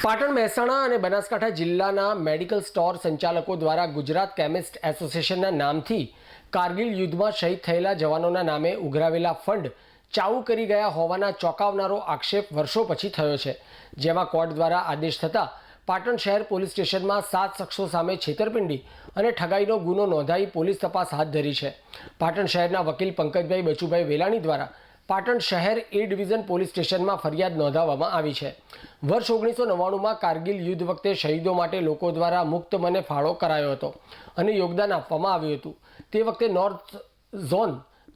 પાટણ મહેસાણા અને બનાસકાંઠા જિલ્લાના medical store સંચાલકો દ્વારા ગુજરાત કેમિસ્ટ એસોસિએશનના નામથી કારગિલ યુદ્ધમાં શહીદ થયેલા જવાનોના નામે ઉઘરાવેલા ફંડ ચાઉ કરી ગયા હોવાના ચોંકાવનારો આક્ષેપ વર્ષો પછી થયો છે, જેમાં કોર્ટ દ્વારા આદેશ થતાં પાટણ શહેર પોલીસ સ્ટેશનમાં સાત શખ્સો સામે છેતરપિંડી અને ઠગાઈનો ગુનો નોંધાઈ પોલીસ તપાસ હાથ ધરી છે. પાટણ શહેરના વકીલ પંકજભાઈ બચુભાઈ વેલાણી દ્વારા પાટણ શહેર એ ડિવિઝન પોલીસ સ્ટેશનમાં ફરિયાદ નોંધાવવામાં આવી છે. વર્ષ ઓગણીસો નવ્વાણુંમાં કારગિલ યુદ્ધ વખતે શહીદો માટે લોકો દ્વારા મુક્ત મને ફાળો કરાયો હતો અને યોગદાન આપવામાં આવ્યું હતું. તે વખતે north zone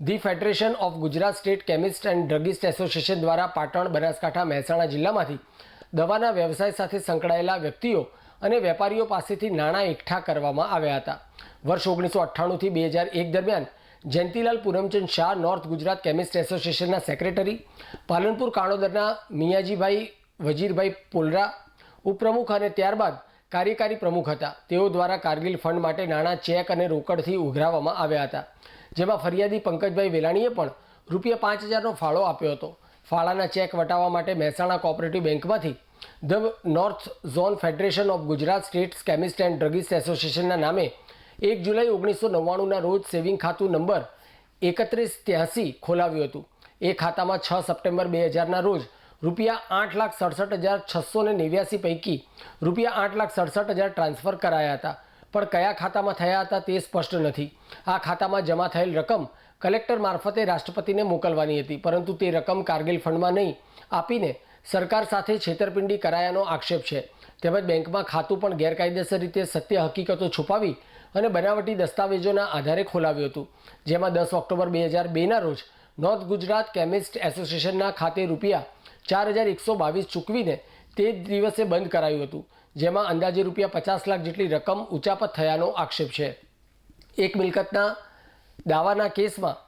the federation of Gujarat state chemist and druggist association દ્વારા પાટણ, બનાસકાંઠા, મહેસાણા જિલ્લામાંથી દવાના વ્યવસાય સાથે સંકળાયેલા વ્યક્તિઓ અને વેપારીઓ પાસેથી નાણાં એકઠા કરવામાં આવ્યા હતા. વર્ષ ઓગણીસો અઠ્ઠાણુંથી બે હજાર એક દરમિયાન જયંતિલાલ પૂનમચંદ શાહ નોર્થ ગુજરાત કેમિસ્ટ એસોસિએશનના સેક્રેટરી પાલનપુર કાણોદરના મિયાજીભાઈ, વજીરભાઈ પોલરા ઉપપ્રમુખ અને ત્યારબાદ કાર્યકારી પ્રમુખ હતા. તેઓ દ્વારા કારગિલ ફંડ માટે નાણાં ચેક અને રોકડથી ઉઘરાવવામાં આવ્યા હતા. જેમાં ફરિયાદી પંકજભાઈ વેલાણીએ પણ રૂપિયા પાંચ હજારનો ફાળો આપ્યો હતો. ફાળાના ચેક વટાવવા માટે મહેસાણા કોઓપરેટિવ બેંકમાંથી the north zone federation of Gujarat states chemist and druggist એસોસિએશનના નામે એક જુલાઈ ઓગણીસો નવ્વાણુંના રોજ સેવિંગ ખાતું નંબર એકત્રીસ ત્યાંસી ખોલાવ્યું હતું. એ ખાતામાં છ સપ્ટેમ્બર બે હજારના રોજ રૂપિયા આઠ લાખ સડસઠ હજાર છસો ને નેવ્યાસી પૈકી રૂપિયા આઠ લાખ સડસઠ હજાર ટ્રાન્સફર કરાયા હતા. પણ કયા ખાતામાં થયા હતા તે સ્પષ્ટ નથી. આ ખાતામાં જમા થયેલ રકમ કલેક્ટર મારફતે રાષ્ટ્રપતિને મોકલવાની હતી, પરંતુ તે રકમ કારગિલ ફંડમાં નહીં આપીને સરકાર સાથે છેતરપિંડી કરાયાનો આક્ષેપ છે. તેમજ બેંકમાં ખાતું પણ ગેરકાયદેસર રીતે સત્ય હકીકતો છુપાવી અને બનાવટી દસ્તાવેજોના આધારે ખોલાવ્યું હતું, જેમાં દસ ઓક્ટોબર બે હજાર બેના રોજ નોર્થ ગુજરાત કેમિસ્ટ એસોસિએશનના ખાતે રૂપિયા ચાર હજાર એકસો બાવીસ ચૂકવીને તે જ દિવસે બંધ કરાયું હતું, જેમાં અંદાજે રૂપિયા પચાસ લાખ જેટલી રકમ ઉચાપત થયાનો આક્ષેપ છે. એક મિલકતના દાવાના કેસમાં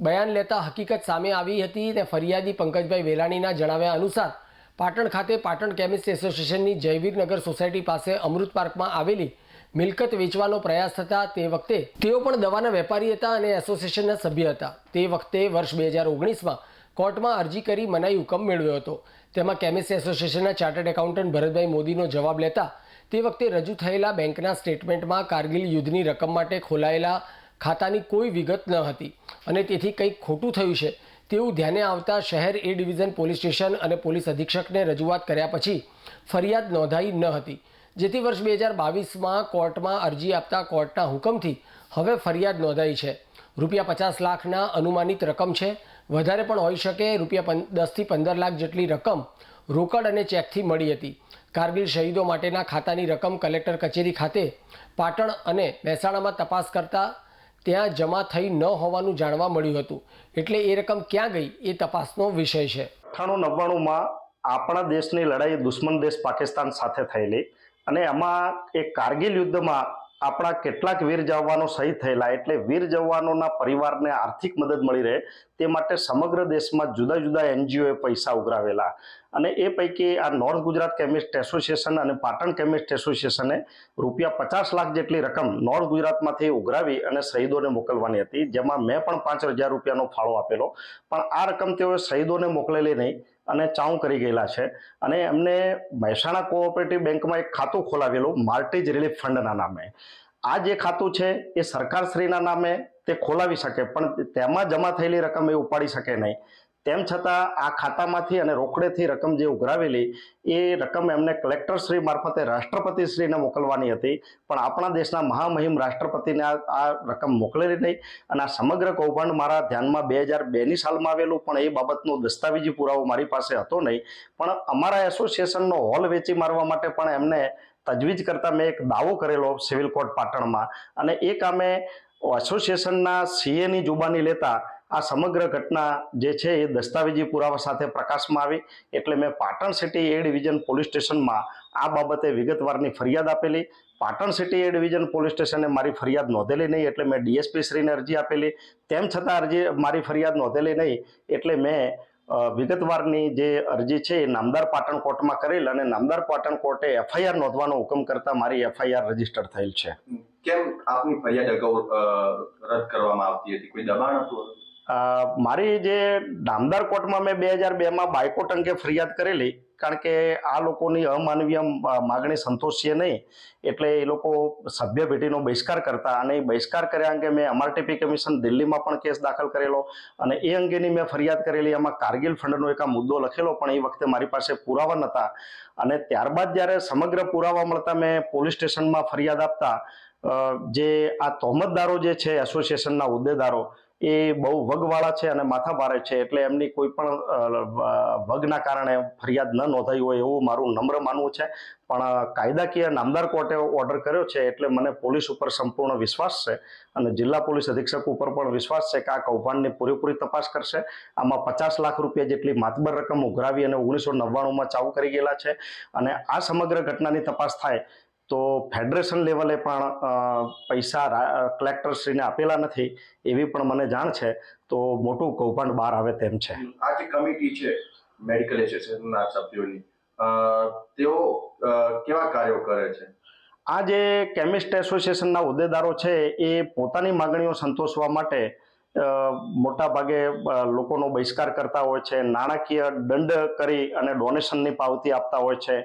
બયાન લેતા હકીકત સામે આવી હતી અને ફરિયાદી પંકજભાઈ વેલાણીના જણાવ્યા અનુસાર, પાટણ ખાતે પાટણ કેમિસ્ટ એસોસિએશનની જયવીરનગર સોસાયટી પાસે અમૃત પાર્કમાં આવેલી મિલકત વેચવાનો પ્રયાસ થતા તે વખતે તેઓ પણ દવાના વેપારી હતા અને એસોસિએશનના સભ્ય હતા. તે વખતે વર્ષ બે હજાર ઓગણીસમાં કોર્ટમાં અરજી કરી મનાઈ હુકમ મેળવ્યો હતો. તેમાં કેમિસ્ટ એસોસિએશનના ચાર્ટર્ડ એકાઉન્ટન્ટ ભરતભાઈ મોદીનો જવાબ લેતા તે વખતે રજૂ થયેલા બેંકના સ્ટેટમેન્ટમાં કારગિલ યુદ્ધની રકમ માટે ખોલાયેલા ખાતાની કોઈ વિગત ન હતી અને તેથી કંઈક ખોટું થયું છે તેવું ધ્યાને આવતા શહેર એ ડિવિઝન પોલીસ સ્ટેશન અને પોલીસ અધિક્ષકને રજૂઆત કર્યા પછી ફરિયાદ નોંધાઈ ન હતી. જેથી વર્ષ બે હજાર બાવીસમાં કોર્ટમાં અરજી આપતા કોર્ટના હુકમથી હવે ફરિયાદ નોંધાઈ છે. રૂપિયા પચાસ લાખના અનુમાનિત રકમ છે. વધારે પણ હોઈ શકે રૂપિયા દસથી પંદર લાખ જેટલી રકમ રોકડ અને ચેકથી મળી હતી. કારગિલ શહીદો માટેના ખાતાની રકમ કલેક્ટર કચેરી ખાતે પાટણ અને મહેસાણામાં તપાસ કરતા ત્યાં જમા થઈ ન હોવાનું જાણવા મળ્યું હતું. એટલે એ રકમ ક્યાં ગઈ એ તપાસનો વિષય છે. અઠ્ઠાણું નવ્વાણુંમાં આપણા દેશની લડાઈ દુશ્મન દેશ પાકિસ્તાન સાથે થયેલી. અને એમાં એ કારગિલ યુદ્ધમાં આપણા કેટલાક વીર જવાનો શહીદ થયેલા, એટલે વીર જવાનોના પરિવારને આર્થિક મદદ મળી રહે. તે માટે સમગ્ર દેશમાં જુદા જુદા એનજીઓએ પૈસા ઉઘરાવેલા. અને એ પૈકી આ નોર્થ ગુજરાત કેમિસ્ટ એસોસિએશન અને પાટણ કેમિસ્ટ એસોસિએશને રૂપિયા પચાસ લાખ જેટલી રકમ નોર્થ ગુજરાતમાંથી ઉઘરાવી અને શહીદોને મોકલવાની હતી. જેમાં મેં પણ પાંચ હજાર રૂપિયાનો ફાળો આપેલો. પણ આ રકમ તેઓએ શહીદોને મોકલેલી નહીં. અને ચાઉ કરી ગયેલા છે. અને એમને મહેસાણા કોઓપરેટિવ બેંકમાં એક ખાતું ખોલાવેલું માર્ટેજ રિલીફ ફંડના નામે. આ જે ખાતું છે, એ સરકારશ્રીના નામે તે ખોલાવી શકે, પણ તેમાં જમા થયેલી રકમ એ ઉપાડી શકે નહીં. તેમ છતાં આ ખાતામાંથી અને રોકડેથી રકમ જે ઉઘરાવેલી, એ રકમ એમને કલેક્ટરશ્રી મારફતે રાષ્ટ્રપતિશ્રીને મોકલવાની હતી. પણ આપણા દેશના મહામહિમ રાષ્ટ્રપતિને આ રકમ મોકલેલી નહીં. અને આ સમગ્ર કૌભાંડ મારા ધ્યાનમાં બે હજાર બેની સાલમાં આવેલું, પણ એ બાબતનો દસ્તાવેજી પુરાવો મારી પાસે હતો નહીં. પણ અમારા એસોસિએશનનો હોલ વેચી મારવા માટે પણ એમને તજવીજ કરતા મેં એક દાવો કરેલો સિવિલ કોર્ટ પાટણમાં. અને એ કામે એસોસિએશનના સીએની જુબાની લેતા આ સમગ્ર ઘટના જે છે એ દસ્તાવેજી પુરાવા સાથે પ્રકાશમાં આવી. એટલે મેં Patan city A division police સ્ટેશનમાં આ બાબતે વિગતવારની ફરિયાદ આપેલી. Patan city A division police સ્ટેશને મારી ફરિયાદ નોંધેલી નહીં એટલે મેં ડીએસપી શ્રીને અરજી આપેલી. તેમ છતાં અરજી, મારી ફરિયાદ નોંધેલી નહીં એટલે મેં વિગતવારની જે અરજી છે એ નામદાર પાટણ કોર્ટમાં કરેલ અને નામદાર પાટણ કોર્ટે એફઆઈઆર નોંધવાનો હુકમ કરતા મારી એફઆઈઆર રજિસ્ટર થયેલ છે. કેમ આપની ફરિયાદ અગાઉ રદ કરવામાં આવતી હતી? કોઈ દબાણ હતું? મારી જે ડામદાર કોર્ટમાં મેં બે હજાર બેમાં બાયકોટ અંગે ફરિયાદ કરેલી, કારણ કે આ લોકોની અમાનવીય માગણી સંતોષીએ નહીં, એટલે એ લોકો સભ્ય ભેટીનો બહિષ્કાર કરતા અને એ બહિષ્કાર કર્યા અંગે મેં એમઆરટીપી કમિશન દિલ્હીમાં પણ કેસ દાખલ કરેલો અને એ અંગેની મેં ફરિયાદ કરેલી, એમાં કારગિલ ફંડનો એક આ મુદ્દો લખેલો પણ એ વખતે મારી પાસે પુરાવા નહોતા અને ત્યારબાદ જ્યારે સમગ્ર પુરાવા મળતા મેં પોલીસ સ્ટેશનમાં ફરિયાદ આપતા જે આ તોહમતદારો જે છે એસોસિએશનના હોદ્દેદારો એ બહુ વગવાળા છે અને માથાભારે છે એટલે એમની કોઈ પણ વગના કારણે ફરિયાદ ન નોંધાઈ હોય એવું મારું નમ્ર માનવું છે. પણ કાયદાકીય નામદાર કોર્ટે ઓર્ડર કર્યો છે એટલે મને પોલીસ ઉપર સંપૂર્ણ વિશ્વાસ છે અને જિલ્લા પોલીસ અધિક્ષક ઉપર પણ વિશ્વાસ છે કે આ કૌભાંડની પૂરેપૂરી તપાસ કરશે. આમાં પચાસ લાખ રૂપિયા જેટલી માતબર રકમ ઉઘરાવી અને ઓગણીસો નવ્વાણુંમાં ચાલુ કરી ગયેલા છે. અને આ સમગ્ર ઘટનાની તપાસ થાય તો ફેડરેશન લેવલે પણ પૈસા કલેક્ટરશ્રીને આપેલા નથી એવી પણ મને જાણ છે. તો મોટું કૌભાંડ બહાર આવે તેમ છે. આ જે કમિટી છે મેડિકલ એસોસિએશનના સભ્યોની તેઓ કેવા કાર્યો કરે છે? આ જે કેમિસ્ટ એસોસિએશનના હોદ્દેદારો છે એ પોતાની માગણીઓ સંતોષવા માટે મોટા ભાગે લોકોનો બહિષ્કાર કરતા હોય છે નાણાકીય દંડ કરી અને ડોનેશનની પાવતી આપતા હોય છે.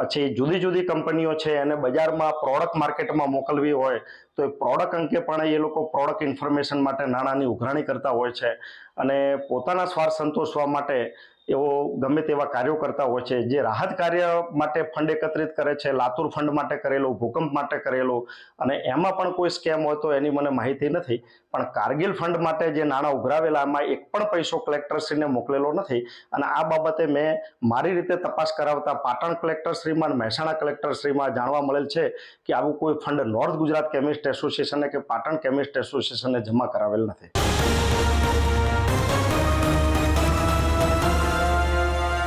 પછી જુદી જુદી કંપનીઓ છે અને બજારમાં પ્રોડક્ટ માર્કેટમાં મોકલવી હોય, તો એ પ્રોડક્ટ અંકે પણ એ લોકો પ્રોડક્ટ ઇન્ફોર્મેશન માટે નાણાંની ઉઘરાણી કરતા હોય છે. અને પોતાના સ્વાર્થ સંતોષવા માટે એવો ગમે તેવા કાર્યો કરતા હોય છે. જે રાહત કાર્ય માટે ફંડ એકત્રિત કરે છે, લાતુર ફંડ માટે કરેલો, ભૂકંપ માટે કરેલો, અને એમાં પણ કોઈ સ્કેમ હોય તો એની મને માહિતી નથી. પણ કારગિલ ફંડ માટે જે નાણાં ઉઘરાવેલા, એમાં એક પણ પૈસો કલેક્ટરશ્રીને મોકલેલો નથી. અને આ બાબતે મેં મારી રીતે તપાસ કરાવતા પાટણ કલેક્ટરશ્રીમાં અને મહેસાણા કલેક્ટરશ્રીમાં જાણવા મળેલ છે કે આવું કોઈ ફંડ નોર્થ ગુજરાત કેમિસ્ટ એસોસિએશને કે પાટણ કેમિસ્ટ એસોસિએશને જમા કરાવેલ નથી.